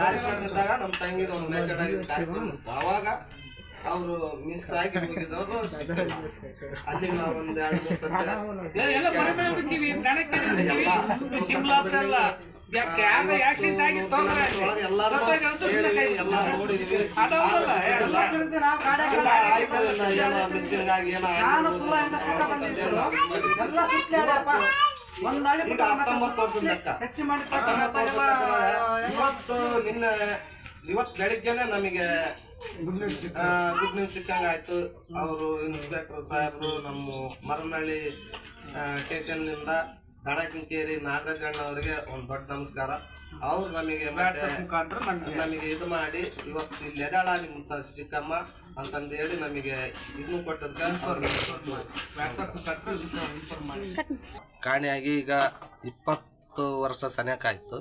ಕಾರ್ಯಕ್ರಮ ಇದ್ದಾಗ ನಮ್ಮ ತಂಗಿದ ಒಂದು ಮ್ಯಾಚ್ ಆಡಿದ ಕಾರ್ಯಕ್ರಮ ಅವಾಗ ಅವರು ಮಿಸ್ ಆಗಿ ಹೋಗಿದ್ದವರು ಅಲ್ಲಿ ನಾವು ಒಂದು ಎರಡು ಮೂರು ಸತಿ ಎಲ್ಲ ಒಳಗೆ ಎಲ್ಲಾರು ಈಗ ಹತ್ತೊಂಬತ್ತು ವರ್ಷದ ಲೆಕ್ಕ ಹತ್ತೊಂಬತ್ತು ವರ್ಷದ ಲೆಕ್ಕ. ಇವತ್ತು ನಿನ್ನ ಇವತ್ತು ಬೆಳಿಗ್ಗೆನೆ ನಮಗೆ ಗುಡ್ ನ್ಯೂಸ್ ಸಿಕ್ಕಂಗ ಆಯ್ತು ಅವರು ಇನ್ಸ್ಪೆಕ್ಟರ್ ಸಾಹೇಬ್ರು ನಮ್ಮ ಮರನಹಳ್ಳಿ ಸ್ಟೇಷನ್ನಿಂದ ನಿಂದ ನಾಗರಾಜ್ ಅಣ್ಣ ಅವರಿಗೆ ಒಂದು ದೊಡ್ಡ ನಮಸ್ಕಾರ. ಅವ್ರು ನಮಗೆ ಮತ್ತೆ ನಮಗೆ ಇದು ಮಾಡಿ ಇವತ್ತು ಇಲ್ಲಿ ಎದಾಳ ನಿಮ್ಮ ಚಿಕ್ಕಮ್ಮ ಅಂತಂದು ಹೇಳಿ ನಮಗೆ ಇದನ್ನು ಕೊಟ್ಟದ್ಕ ಕಾಣಿಯಾಗಿ ಈಗ ಇಪ್ಪತ್ತು ವರ್ಷ ಸನಿಯಕ್ಕಾಯಿತು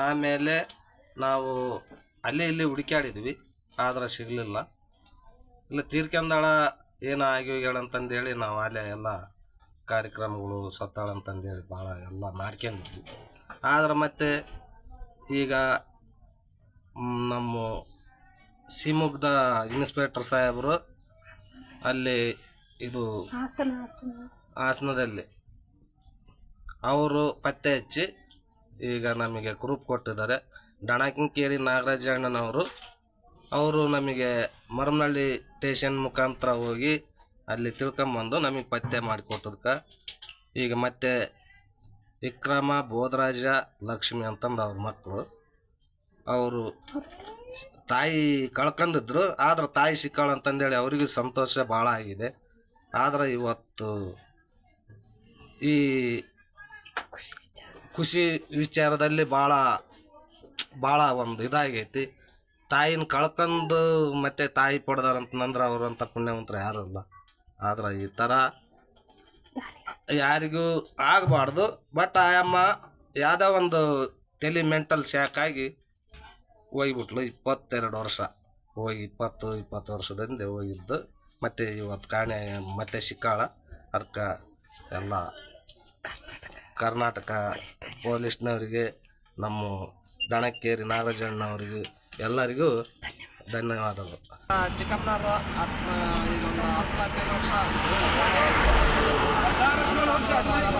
ಆಮೇಲೆ ನಾವು ಅಲ್ಲಿ ಇಲ್ಲಿ ಹುಡುಕ್ಯಾಡಿದ್ವಿ ಆದ್ರೆ ಸಿಗಲಿಲ್ಲ. ಇಲ್ಲ ತೀರ್ಕೊಂಡಾಳ ಏನೋ ಆಗಿ ಹೋಗ್ಯಾಳ ಅಂತಂದೇಳಿ ನಾವು ಅಲ್ಲೇ ಎಲ್ಲ ಕಾರ್ಯಕ್ರಮಗಳು ಸತ್ತಾಳ ಅಂತಂದೇಳಿ ಭಾಳ ಎಲ್ಲ ಮಾಡ್ಕೊಂಡಿದ್ವಿ. ಆದ್ರೆ ಮತ್ತೆ ಈಗ ನಮ್ಮ ಶಿವಮೊಗ್ಗದ ಇನ್ಸ್ಪೆಕ್ಟರ್ ಸಾಹೇಬರು ಅಲ್ಲಿ ಇದು ಹಾಸನ ಹಾಸನ. ಹಾಸನದಲ್ಲಿ ಅವರು ಪತ್ತೆ ಹಚ್ಚಿ ಈಗ ನಮಗೆ ಗ್ರೂಪ್ ಕೊಟ್ಟಿದ್ದಾರೆ. ಡಣಕಿಂಕೇರಿ ನಾಗರಾಜಣ್ಣನವರು ಅವರು ನಮಗೆ ಮರಮನಹಳ್ಳಿ ಸ್ಟೇಷನ್ ಮುಖಾಂತರ ಹೋಗಿ ಅಲ್ಲಿ ತಿಳ್ಕೊಂಬಂದು ನಮಗೆ ಪತ್ತೆ ಮಾಡಿಕೊಟ್ಟದ್ಕ ಈಗ ಮತ್ತೆ ವಿಕ್ರಮ ಬೋಧರಾಜ ಲಕ್ಷ್ಮಿ ಅಂತಂದು ಅವ್ರ ಮಕ್ಕಳು ಅವರು ತಾಯಿ ಕಳ್ಕೊಂಡಿದ್ರು ಆದ್ರೆ ತಾಯಿ ಸಿಕ್ಕಾಳು ಅಂತಂದೇಳಿ ಅವರಿಗೂ ಸಂತೋಷ ಭಾಳ ಆಗಿದೆ. ಆದ್ರೆ ಇವತ್ತು ಈ ಖುಷಿ ವಿಚಾರದಲ್ಲಿ ಭಾಳ ಭಾಳ ಒಂದು ಇದಾಗೈತಿ. ತಾಯಿನ ಕಳ್ಕೊಂಡು ಮತ್ತೆ ತಾಯಿ ಪಡೆದಾರಂತಂದ್ರೆ ಅವ್ರಂಥ ಪುಣ್ಯವಂತರು ಯಾರು ಇಲ್ಲ. ಆದ್ರೆ ಈ ಥರ ಯಾರಿಗೂ? ಆಗಬಾರ್ದು ಬಟ್ ಆಯಮ್ಮ ಯಾವುದೋ ಒಂದು ತಲೆ ಮೆಂಟಲ್ ಶಾಕ್ ಆಗಿ ಹೋಗ್ಬಿಟ್ಲು ಇಪ್ಪತ್ತೆರಡು ವರ್ಷ. ಹೋಗಿ ಇಪ್ಪತ್ತು ಇಪ್ಪತ್ತು ವರ್ಷದಿಂದ ಹೋಗಿದ್ದು, ಮತ್ತು ಇವತ್ತು ಕಾಣೆ, ಮತ್ತೆ ಸಿಕ್ಕಾಳ ಅದಕ್ಕೆ ಎಲ್ಲ ಕರ್ನಾಟಕ ಪೊಲೀಸ್ನವರಿಗೆ, ನಮ್ಮ ದಣಕ್ಕೇರಿ ನಾಗರಾಜಣ್ಣವರಿಗೆ ಎಲ್ಲರಿಗೂ ಧನ್ಯವಾದಗಳು. ಚಿಕ್ಕಪ್ಪನವರು ಈಗ ಒಂದು ಹತ್ತು ಹದಿನೈದು ವರ್ಷ ವರ್ಷ ನಾವೆಲ್ಲ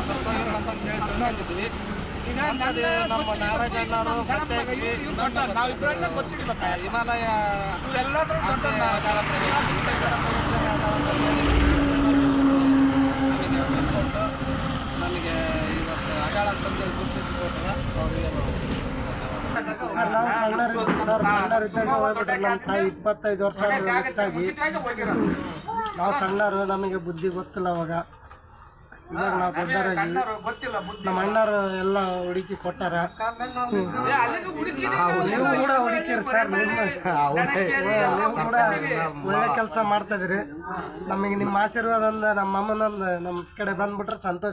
ಅಂತ ಹೇಳಿ ತಿಳ್ಕೊಂಡಿದ್ವಿ ಅಂಥದ್ದು ನಮ್ಮ ನಾವಿಬ್ಬರನ್ನ ಹಿಮಾಲಯ ಪ್ರದೇಶ, ನಾವು ಸಣ್ಣರಿದ್ದ ಸರ್ ಸಣ್ಣರಿದ್ದಾಗ ಹೋಗ್ಬಿಟ್ರೆ ನಮ್ಮ ತಾಯಿ ಇಪ್ಪತ್ತೈದು ವರ್ಷ ವಯಸ್ಸಾಗಿ ನಾವು ಸಣ್ಣರು ನಮಗೆ ಬುದ್ಧಿ ಗೊತ್ತಿಲ್ಲ ಅವಾಗ. ಇವಾಗ ನಾವು ದೊಡ್ಡರಾಗಿ ನಮ್ಮ ಅಣ್ಣರು ಎಲ್ಲ ಹುಡುಕಿ ಕೊಟ್ಟಾರ. ನೀವು ಕೂಡ ಹುಡುಕಿರಿ ಸರ್ ನಿಮ್ಮ. ನೀವು ಕೂಡ ಒಳ್ಳೆ ಕೆಲಸ ಮಾಡ್ತಾ ಇದ್ರಿ ನಮಗೆ ನಿಮ್ಮ ಆಶೀರ್ವಾದ ನಮ್ಮ ಅಮ್ಮನೊಂದು ನಮ್ಮ ಕಡೆ ಬಂದ್ಬಿಟ್ರೆ ಸಂತೋಷ.